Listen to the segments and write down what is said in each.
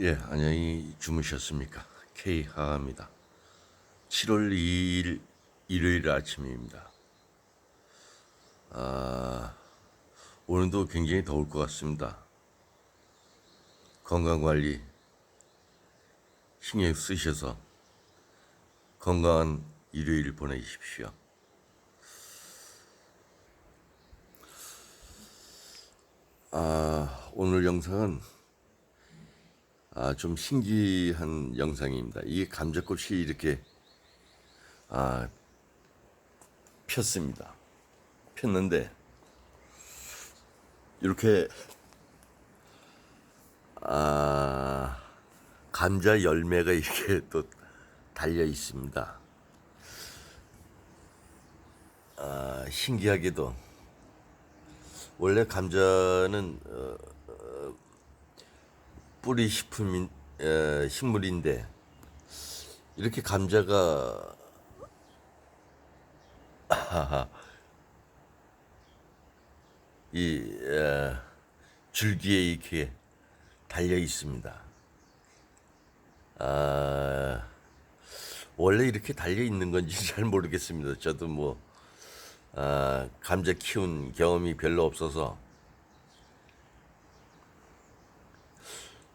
예, 안녕히 주무셨습니까? K 하하입니다. 7월 2일 일요일 아침입니다. 아, 오늘도 굉장히 더울 것 같습니다. 건강 관리 신경 쓰셔서 건강한 일요일 보내십시오. 아, 오늘 영상은 아, 좀 신기한 영상입니다. 이게 감자꽃이 이렇게 아, 폈습니다. 폈는데 이렇게 아, 감자 열매가 이렇게 또 달려 있습니다. 아, 신기하게도 원래 감자는 어, 뿌리 식품인 에, 식물인데 이렇게 감자가 이 에, 줄기에 이렇게 달려 있습니다. 아, 원래 이렇게 달려 있는 건지 잘 모르겠습니다. 저도 뭐 아, 감자 키운 경험이 별로 없어서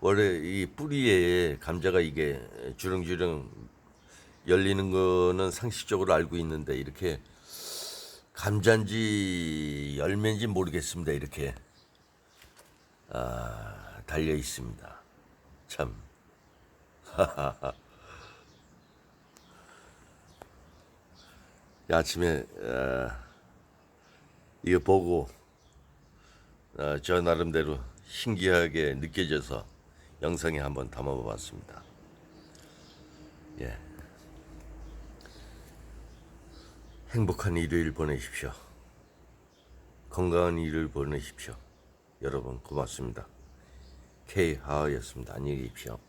원래 이 뿌리에 감자가 이게 주렁주렁 열리는 거는 상식적으로 알고 있는데 이렇게 감자인지 열매인지 모르겠습니다. 이렇게 아, 달려 있습니다. 참. 아침에 어, 이거 보고 어, 저 나름대로 신기하게 느껴져서 영상에 한번 담아봤습니다. 예. 행복한 일요일 보내십시오. 건강한 일요일 보내십시오. 여러분 고맙습니다. K 하하였습니다. 안녕히 계십시오.